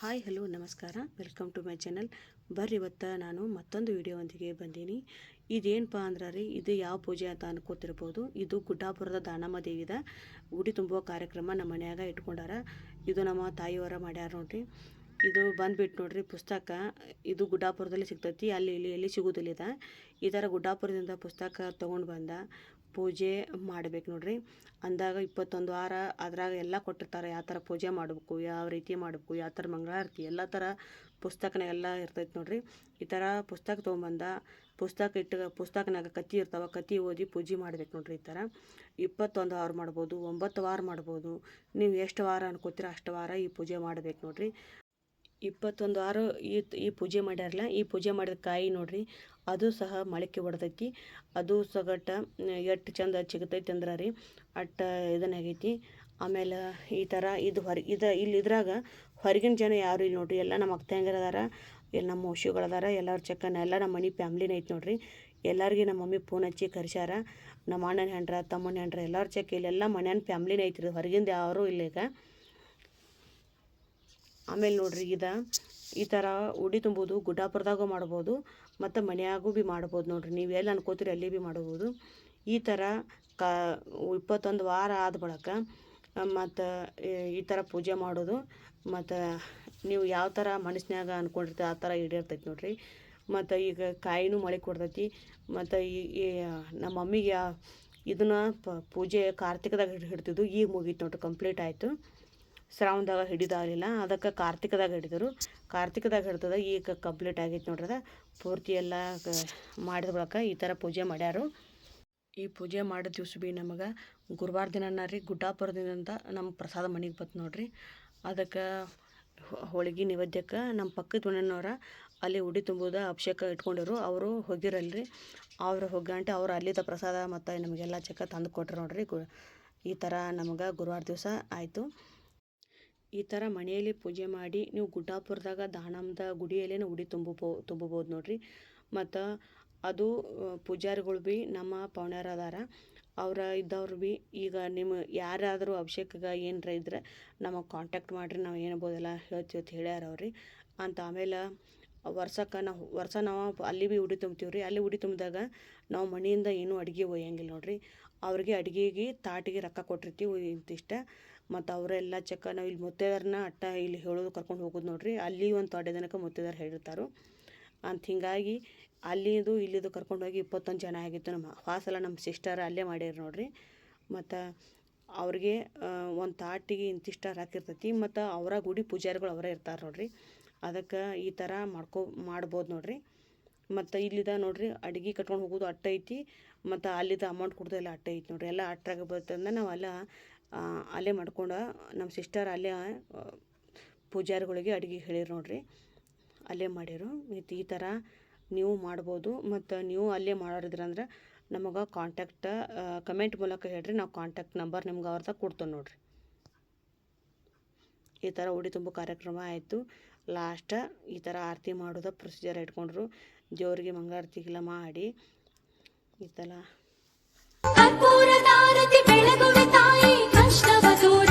Hi, hello, ನಮಸ್ಕಾರ. Welcome to my channel. ಬರ್ರಿ, ಇವತ್ತು ನಾನು ಮತ್ತೊಂದು ವಿಡಿಯೋವೊಂದಿಗೆ ಬಂದೀನಿ. ಇದೇನಪ್ಪ ಅಂದ್ರೆ ರೀ ಇದು ಯಾವ ಪೂಜೆ ಅಂತ ಅನ್ಕೋತಿರ್ಬೋದು. ಇದು ಗುಡ್ಡಾಪುರದ ದಾನಮ್ಮ ದೇವಿದ ಉಡಿ ತುಂಬುವ ಕಾರ್ಯಕ್ರಮ ನಮ್ಮ ಮನ್ಯಾಗ ಇಟ್ಕೊಂಡಾರ. ಇದು ನಮ್ಮ ತಾಯಿಯವರ ಮಾಡ್ಯಾರ ನೋಡ್ರಿ. ಇದು ಬಂದ್ಬಿಟ್ಟು ನೋಡ್ರಿ ಪುಸ್ತಕ. ಇದು ಗುಡ್ಡಾಪುರದಲ್ಲಿ ಸಿಗ್ತೈತಿ. ಅಲ್ಲಿ, ಇಲ್ಲಿ ಎಲ್ಲಿ ಸಿಗೋದಿಲ್ಲ ಇದು ಈ ಥರ ಗುಡ್ಡಾಪುರದಿಂದ ಪುಸ್ತಕ ತೊಗೊಂಡು ಬಂದ ಪೂಜೆ ಮಾಡ್ಬೇಕು ನೋಡ್ರಿ. ಅಂದಾಗ ಇಪ್ಪತ್ತೊಂದು ವಾರ ಅದ್ರಾಗ ಎಲ್ಲ ಕೊಟ್ಟಿರ್ತಾರೆ. ಯಾವ ಥರ ಪೂಜೆ ಮಾಡಬೇಕು, ಯಾವ ರೀತಿ ಮಾಡಬೇಕು, ಯಾವ ಥರ ಮಂಗಳಾರತಿ, ಎಲ್ಲ ಥರ ಪುಸ್ತಕನಾಗೆಲ್ಲ ಇರ್ತೈತೆ ನೋಡ್ರಿ. ಈ ಥರ ಪುಸ್ತಕ ತೊಗೊಂಬಂದ ಪುಸ್ತಕ ಇಟ್ಟು, ಪುಸ್ತಕನಾಗ ಕತ್ತಿ ಇರ್ತಾವ, ಕತ್ತಿ ಓದಿ ಪೂಜೆ ಮಾಡ್ಬೇಕು ನೋಡ್ರಿ ಈ ಥರ ಇಪ್ಪತ್ತೊಂದು ವಾರ ಮಾಡ್ಬೋದು, ಒಂಬತ್ತು ವಾರ ಮಾಡ್ಬೋದು. ನೀವು ಎಷ್ಟು ವಾರ ಅನ್ಕೋತೀರ ಅಷ್ಟು ವಾರ ಈ ಪೂಜೆ ಮಾಡ್ಬೇಕು ನೋಡ್ರಿ. ಇಪ್ಪತ್ತೊಂದು ಆರು ಈ ಈ ಪೂಜೆ ಮಾಡ್ಯಾರಲ್ಲ, ಈ ಪೂಜೆ ಮಾಡಿದ ಕಾಯಿ ನೋಡ್ರಿ, ಅದು ಸಹ ಮೊಳಕೆ ಹೊಡೆದೈತಿ ಅದು ಸಗಟ ಎಷ್ಟು ಚಂದ ಸಿಗತೈತಿ ಅಂದ್ರೆ ರೀ, ಅಟ್ಟ ಇದನ್ನಾಗೈತಿ ಆಮೇಲೆ ಈ ಥರ ಇದು ಹೊರ, ಇದು ಇಲ್ಲಿ ಇದ್ರಾಗ ಹೊರಗಿನ ಜನ ಯಾರು ಇಲ್ಲ ನೋಡ್ರಿ, ಎಲ್ಲ ನಮ್ಮ ಅಕ್ಕ ಅದಾರ, ಎಲ್ಲ ನಮ್ಮ ಮೋಶಿಗಳು ಅದಾರ, ಎಲ್ಲರ ಚಕ್ಕನ, ಎಲ್ಲ ನಮ್ಮ ಮನೆ ಫ್ಯಾಮ್ಲಿನ ಐತಿ ನೋಡ್ರಿ. ಎಲ್ಲರಿಗೆ ನಮ್ಮ ಮಮ್ಮಿ ಫೋನ್ ಹಚ್ಚಿ ಕರ್ಸ್ಯಾರ, ನಮ್ಮ ಅಣ್ಣನ ಹೆಂಡ್ರ, ತಮ್ಮನ ಹೆಂಡ್ರ ಎಲ್ಲರ ಚೆಕ್ ಇಲ್ಲೆಲ್ಲ ಮನ್ಯಾನ ಫ್ಯಾಮ್ಲಿನ ಐತ್ರಿ, ಹೊರಗಿಂದ ಯಾರೂ ಇಲ್ಲ ಈಗ. ಆಮೇಲೆ ನೋಡ್ರಿ ಇದ, ಈ ಥರ ಉಡಿ ತುಂಬೋದು, ಗುಡ್ಡಾಪುರದಾಗೂ ಮಾಡ್ಬೋದು, ಮತ್ತು ಮನೆಯಾಗೂ ಭೀ ಮಾಡ್ಬೋದು ನೋಡ್ರಿ. ನೀವು ಎಲ್ಲಿ ಅನ್ಕೋತೀರಿ ಅಲ್ಲಿ ಭೀ ಮಾಡ್ಬೋದು. ಈ ಥರ ಕ, ಇಪ್ಪತ್ತೊಂದು ವಾರ ಆದ ಬಳಿಕ, ಮತ್ತು ಈ ಥರ ಪೂಜೆ ಮಾಡೋದು, ಮತ್ತು ನೀವು ಯಾವ ಥರ ಮನಸ್ಸಿನಾಗ ಅಂದ್ಕೊಂಡಿರ್ತೀವಿ ಆ ಥರ ಈಡೇರ್ತೈತಿ ನೋಡ್ರಿ. ಮತ್ತು ಈಗ ಕಾಯಿನೂ ಮಳೆ ಕೊಡ್ತೈತಿ, ಮತ್ತು ಈ ನಮ್ಮ ಮಮ್ಮಿಗೆ ಇದನ್ನು ಪೂಜೆ ಕಾರ್ತಿಕದಾಗ ಹಿಡ್ತಿದ್ದು, ಈಗ ಮುಗೀತು ನೋಡ್ರಿ ಕಂಪ್ಲೀಟ್ ಆಯಿತು. ಶ್ರಾವಣದಾಗ ಹಿಡಿದಾಗಲಿಲ್ಲ. ಅದಕ್ಕೆ ಕಾರ್ತಿಕದಾಗ ಹಿಡಿದರು. ಕಾರ್ತಿಕದಾಗ ಹಿಡ್ದದ ಈಗ ಕಂಪ್ಲೀಟ್ ಆಗೈತೆ ನೋಡ್ರದ ಪೂರ್ತಿ ಎಲ್ಲ ಮಾಡಿದ ಬಳಕ ಈ ಥರ ಪೂಜೆ ಮಾಡ್ಯಾರು. ಈ ಪೂಜೆ ಮಾಡಿದ ದಿವ್ಸ ಭೀ ನಮಗೆ ಗುರುವಾರ ದಿನನ ರೀ ಗುಡ್ಡಾಪುರದಿಂದ ನಮ್ಮ ಪ್ರಸಾದ ಮನೆಗೆ ಬತ್ತು ನೋಡ್ರಿ. ಅದಕ್ಕೆ ಹೋಳಿಗೆ ನೈವೇದ್ಯಕ್ಕೆ ನಮ್ಮ ಪಕ್ಕದ ಮನೆಯವ್ರ ಅಲ್ಲಿ ಉಡಿ ತುಂಬೋದ ಅಭಿಷೇಕ ಇಟ್ಕೊಂಡಿರು. ಅವರು ಹೋಗಿರಲ್ರಿ. ಅವ್ರು ಹೋಗಂಟೆ ಅವ್ರು ಅಲ್ಲಿದ್ದ ಪ್ರಸಾದ ಮತ್ತು ನಮಗೆಲ್ಲ ಚಕ್ಕ ತಂದು ಕೊಟ್ರು ನೋಡ್ರಿ. ಈ ಥರ ನಮಗೆ ಗುರುವಾರ ದಿವಸ ಆಯಿತು. ಈ ಥರ ಮನೆಯಲ್ಲಿ ಪೂಜೆ ಮಾಡಿ ನೀವು ಗುಡ್ಡಾಪುರದಾಗ ದಾನಮ್ಮದ ಗುಡಿಯಲ್ಲೇ ಉಡಿ ತುಂಬಬೋ ತುಂಬಬೋದು ನೋಡ್ರಿ. ಮತ್ತು ಅದು ಪೂಜಾರಿಗಳು ಭೀ ನಮ್ಮ ಪೌಣ್ಯರು ಅದಾರ ಅವ್ರ ಇದ್ದವ್ರು ಭೀ ಈಗ ನಿಮ್ಮ ಯಾರಾದರೂ ಅಭಿಷೇಕಗ ಏನರ ಇದ್ರೆ ನಮಗೆ ಕಾಂಟ್ಯಾಕ್ಟ್ ಮಾಡಿರಿ, ನಾವು ಏನಬೋದೆಲ್ಲ ಹೇಳ್ತೀವಿ ಅಂತ ಹೇಳ್ಯಾರ ಅವ್ರಿ. ಅಂತ ಆಮೇಲೆ ವರ್ಷಕ್ಕೆ ನಾವು, ವರ್ಷ ನಾವು ಅಲ್ಲಿ ಭೀ ಉಡಿ ತುಂಬ್ತೀವಿ ರೀ. ಅಲ್ಲಿ ಉಡಿ ತುಂಬಿದಾಗ ನಾವು ಮನೆಯಿಂದ ಏನೂ ಅಡುಗೆ ಒಯ್ಯಂಗಿಲ್ಲ ನೋಡ್ರಿ. ಅವ್ರಿಗೆ ಅಡುಗೆಗೆ ತಾಟಿಗೆ ರೊಕ್ಕ ಕೊಟ್ಟಿರ್ತೀವಿ ಇಂತಿಷ್ಟ. ಮತ್ತು ಅವರೆಲ್ಲ ಚಕ್ಕ ನಾವು ಇಲ್ಲಿ ಮುತ್ತೈದೆಯರನ್ನ ಅಟ್ಟ ಇಲ್ಲಿ ಹೇಳೋದು ಕರ್ಕೊಂಡು ಹೋಗೋದು ನೋಡ್ರಿ. ಅಲ್ಲಿ ಒಂದು ತೊಡೆ ದಿನಕ್ಕೆ ಮುತ್ತೈದೆಯರು ಹೇಳಿರ್ತಾರೆ. ಅಂತ ಹೀಗಾಗಿ ಅಲ್ಲಿದು ಇಲ್ಲಿದು ಕರ್ಕೊಂಡು ಹೋಗಿ ಇಪ್ಪತ್ತೊಂದು ಜನ ಆಗಿತ್ತು ನಮ್ಮ ಫಾಸಲ್ಲ ನಮ್ಮ ಸಿಸ್ಟರ್ ಅಲ್ಲೇ ಮಾಡ್ಯಾರ ನೋಡ್ರಿ. ಮತ್ತು ಅವ್ರಿಗೆ ಒಂದು ತಾಟಿಗೆ ಇಂತಿಷ್ಟ ಹಾಕಿರ್ತೈತಿ ಮತ್ತು ಅವರ ಗುಡಿ ಪೂಜಾರಿಗಳು ಅವರೇ ಇರ್ತಾರೆ ನೋಡ್ರಿ. ಅದಕ್ಕೆ ಈ ಥರ ಮಾಡ್ಕೊ, ಮಾಡ್ಬೋದು ನೋಡ್ರಿ. ಮತ್ತು ಇಲ್ಲಿದ ನೋಡ್ರಿ ಅಡುಗೆ ಕಟ್ಕೊಂಡು ಹೋಗೋದು ಅಟ್ಟ ಐತಿ ಮತ್ತು ಅಲ್ಲಿದ್ದ ಅಮೌಂಟ್ ಕೊಡೋದು ಎಲ್ಲ ಅಟ್ಟ ಐತಿ ನೋಡ್ರಿ. ಎಲ್ಲ ಅಟ್ಟಾಗ ಬರ್ತಂದ್ರೆ ನಾವು ಎಲ್ಲ ಅಲ್ಲೇ ಮಾಡ್ಕೊಂಡು ನಮ್ಮ ಸಿಸ್ಟರ್ ಅಲ್ಲೇ ಪೂಜಾರಿಗಳಿಗೆ ಅಡುಗೆ ಹೇಳಿರು ನೋಡಿರಿ. ಅಲ್ಲೇ ಮಾಡಿರು ಮತ್ತು ಈ ಥರ ನೀವು ಮಾಡ್ಬೋದು. ಮತ್ತು ನೀವು ಅಲ್ಲೇ ಮಾಡೋರಿದ್ರಂದ್ರೆ ನಮಗೆ ಕಾಂಟ್ಯಾಕ್ಟ್ ಕಮೆಂಟ್ ಮೂಲಕ ಹೇಳಿರಿ. ನಾವು ಕಾಂಟ್ಯಾಕ್ಟ್ ನಂಬರ್ ನಿಮ್ಗೆ ಅವ್ರದ್ದು ಕೊಡ್ತೇವೆ ನೋಡಿರಿ. ಈ ಥರ ಉಡಿ ತುಂಬ ಕಾರ್ಯಕ್ರಮ ಆಯಿತು. ಲಾಸ್ಟ ಈ ಥರ ಆರತಿ ಮಾಡೋದು ಪ್ರೊಸೀಜರ್ ಇಟ್ಕೊಂಡ್ರು. ದೇವರಿಗೆ ಮಂಗಳಾರತಿಗೆಲ್ಲ ಮಾಡಿ. ಈ ಥರ Estava duro.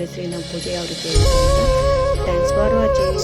ತಿಳಿಸಿ ನಮ್ಮ ಪೂಜೆ ಯಾವ ರೀತಿ ಥ್ಯಾಂಕ್ಸ್ ಫಾರ್ ವಾಚಿಂಗ್